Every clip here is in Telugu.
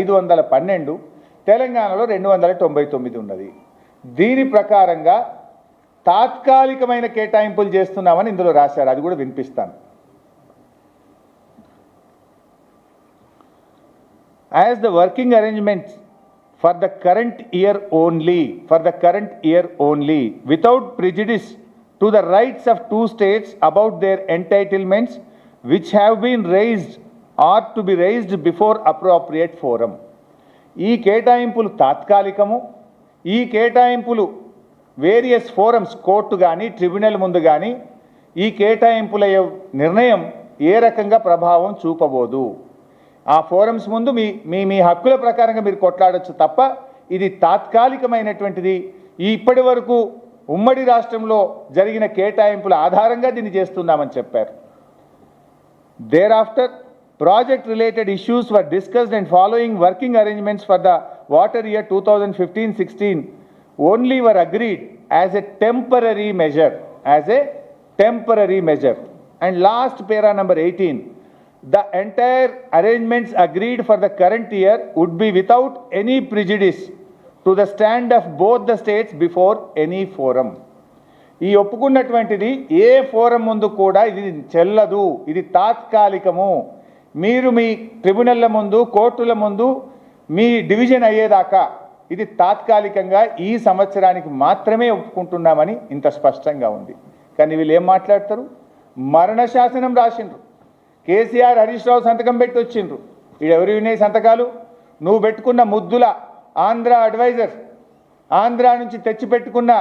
ఐదు వందల పన్నెండు తెలంగాణలో రెండు వందల తొంభై తొమ్మిది ఉన్నది. దీని ప్రకారంగా తాత్కాలికమైన కేటాయింపులు చేస్తున్నామని ఇందులో రాశారు. అది కూడా వినిపిస్తాను. As the working arrangement for the current year only for the current year only without prejudice to the rights of two states about their entitlements which have been raised or to be raised before appropriate forum. ఈ కేటాయింపులు తాత్కాలికము. ఈ కేటాయింపులు వేరియస్ ఫోరమ్స్ కోర్టు కానీ ట్రిబ్యునల్ ముందు కానీ ఈ కేటాయింపుల నిర్ణయం ఏ రకంగా ప్రభావం చూపబోదు. ఆ ఫోరమ్స్ ముందు మీ మీ మీ హక్కుల ప్రకారంగా మీరు కొట్లాడొచ్చు తప్ప ఇది తాత్కాలికమైనటువంటిది. ఈ ఇప్పటి వరకు ఉమ్మడి రాష్ట్రంలో జరిగిన కేటాయింపుల ఆధారంగా దీన్ని చేస్తున్నామని చెప్పారు. Thereafter Thereafter, project-related issues were discussed and following working arrangements for the water year 2015-16 only were agreed as a temporary measure, as a temporary measure. And last para number 18, the entire arrangements agreed for the current year would be without any prejudice to the stand of both the states before any forum. ఈ ఒప్పుకున్నటువంటిది ఏ ఫోరం ముందు కూడా ఇది చెల్లదు ఇది తాత్కాలికము మీరు మీ ట్రిబ్యునల్ల ముందు కోర్టుల ముందు మీ డివిజన్ అయ్యేదాకా ఇది తాత్కాలికంగా ఈ సంవత్సరానికి మాత్రమే ఒప్పుకుంటున్నామని ఇంత స్పష్టంగా ఉంది. కానీ వీళ్ళు ఏం మాట్లాడతారు? మరణ శాసనం రాసిండ్రు. కేసీఆర్ హరీష్ రావు సంతకం పెట్టి వచ్చిండ్రు. ఎవరు వినే సంతకాలు? నువ్వు పెట్టుకున్న ముద్దుల ఆంధ్ర అడ్వైజర్ ఆంధ్ర నుంచి తెచ్చి పెట్టుకున్న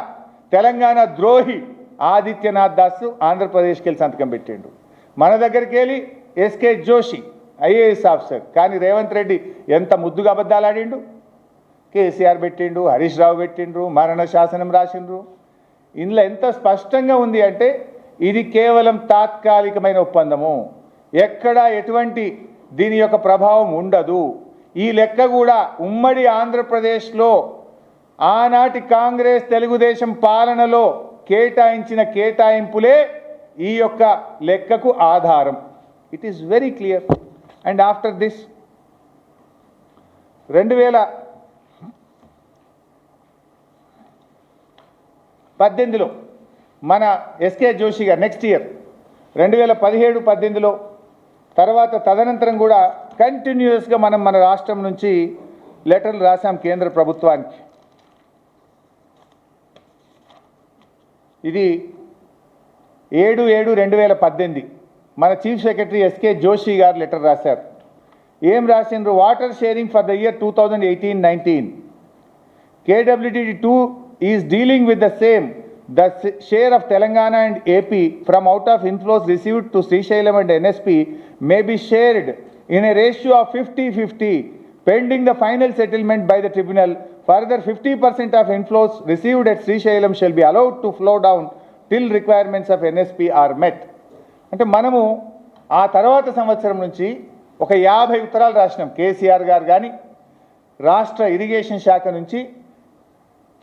తెలంగాణ ద్రోహి ఆదిత్యనాథ్ దాస్ ఆంధ్రప్రదేశ్కి వెళ్ళి సంతకం పెట్టిండు. మన దగ్గరికి వెళ్ళి ఎస్కే జోషి ఐఏఎస్ ఆఫీసర్. కానీ రేవంత్ రెడ్డి ఎంత ముద్దుగా అబద్ధాలు ఆడిండు? కేసీఆర్ పెట్టిండు హరీష్ రావు పెట్టిండ్రు మరణ శాసనం రాసిండ్రు. ఇందులో ఎంత స్పష్టంగా ఉంది అంటే ఇది కేవలం తాత్కాలికమైన ఒప్పందము. ఎక్కడ ఎటువంటి దీని యొక్క ప్రభావం ఉండదు. ఈ లెక్క కూడా ఉమ్మడి ఆంధ్రప్రదేశ్లో ఆనాటి కాంగ్రెస్ తెలుగుదేశం పాలనలో కేటాయించిన కేటాయింపులే ఈ యొక్క లెక్కకు ఆధారం. It is very clear and after this రెండు వేల పద్దెనిమిదిలో మన ఎస్కే జోషి గారు నెక్స్ట్ ఇయర్ రెండు వేల పదిహేడు పద్దెనిమిదిలో తర్వాత తదనంతరం కూడా కంటిన్యూస్గా మనం మన రాష్ట్రం నుంచి లెటర్లు రాశాం కేంద్ర ప్రభుత్వానికి. ఇది ఏడు ఏడు రెండు వేల పద్దెనిమిది. మన చీఫ్ సెక్రటరీ ఎస్కే జోషి గారు లెటర్ రాశారు ఏం రాసిండ్రు water sharing for the year two thousand eighteen nineteen KWT two is dealing with the same the share of Telangana and AP from out of inflows received to Srisailam and NSP may be shared in a ratio of fifty fifty pending the final settlement by the tribunal, further 50% of inflows received at Sri Shailam shall be allowed to flow down till requirements of NSP are met. అంటే మనము ఆ తర్వాత సంవత్సరం నుంచి ఒక యాభై ఉత్తరాలు రాసినాం. కేసీఆర్ గారు కానీ రాష్ట్ర ఇరిగేషన్ శాఖ నుంచి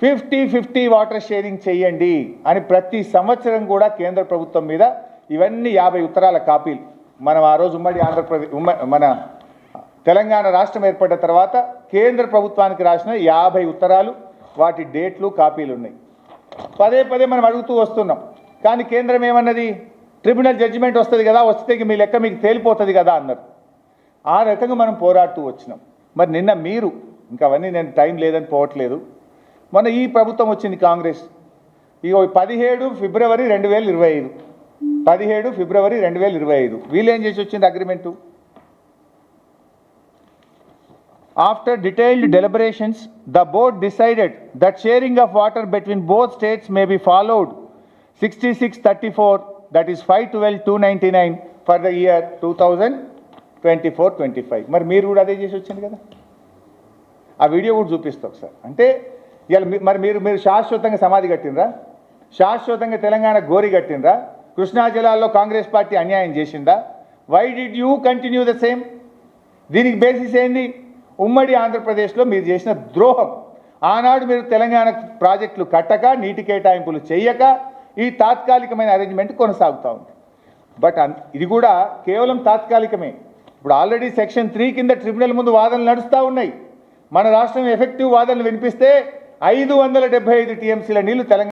ఫిఫ్టీ ఫిఫ్టీ వాటర్ షేరింగ్ చేయండి అని ప్రతి సంవత్సరం కూడా కేంద్ర ప్రభుత్వం మీద ఇవన్నీ యాభై ఉత్తరాల కాపీలు. మనం ఆ రోజు ఉమ్మడి ఆంధ్రప్రదేశ్ ఉమ్మ మన తెలంగాణ రాష్ట్రం ఏర్పడిన తర్వాత కేంద్ర ప్రభుత్వానికి రాసిన యాభై ఉత్తరాలు వాటి డేట్లు కాపీలు ఉన్నాయి. పదే పదే మనం అడుగుతూ వస్తున్నాం. కానీ కేంద్రం ఏమన్నది? ట్రిబ్యునల్ జడ్జిమెంట్ వస్తుంది కదా వస్తే మీ లెక్క మీకు తేలిపోతుంది కదా అన్నారు. ఆ రకంగా మనం పోరాడుతూ వచ్చినాం. మరి నిన్న మీరు ఇంకా అవన్నీ నేను టైం లేదని పోవట్లేదు. మొన్న ఈ ప్రభుత్వం వచ్చింది కాంగ్రెస్. ఇక పదిహేడు ఫిబ్రవరి రెండు వేల ఇరవై ఐదు. పదిహేడు ఫిబ్రవరి రెండు వేల ఇరవై ఐదు. వీళ్ళు ఏం చేసి వచ్చింది agreement? After detailed deliberations the board decided that sharing of water between both states may be followed sixty six thirty four that is five twelve two ninety nine for the year two thousand twenty four twenty five మరి మీరు కూడా అదే చేసి వచ్చింది కదా? ఆ వీడియో కూడా చూపిస్తా ఒకసారి. అంటే ఇవాళ మీ- మరి మీరు మీరు శాశ్వతంగా సమాధి కట్టినరా శాశ్వతంగా తెలంగాణ గోరి కట్టినరా కృష్ణా జిల్లాలో కాంగ్రెస్ పార్టీ అన్యాయం చేసిందా? Why did you continue the same దీనికి బేసిస్ ఏంది? ఉమ్మడి ఆంధ్రప్రదేశ్లో మీరు చేసిన ద్రోహం. ఆనాడు మీరు తెలంగాణ ప్రాజెక్టులు కట్టక నీటి కేటాయింపులు చేయక ఈ తాత్కాలికమైన అరేంజ్మెంట్ కొనసాగుతూ ఉంది. బట్ ఇది కూడా కేవలం తాత్కాలికమే. ఇప్పుడు ఆల్రెడీ సెక్షన్ త్రీ కింద ట్రిబ్యునల్ ముందు వాదనలు నడుస్తూ ఉన్నాయి. మన రాష్ట్రం ఎఫెక్టివ్ వాదనలు వినిపిస్తే ఐదు వందల డెబ్బై ఐదు టీఎంసీల నీళ్ళు తెలంగాణ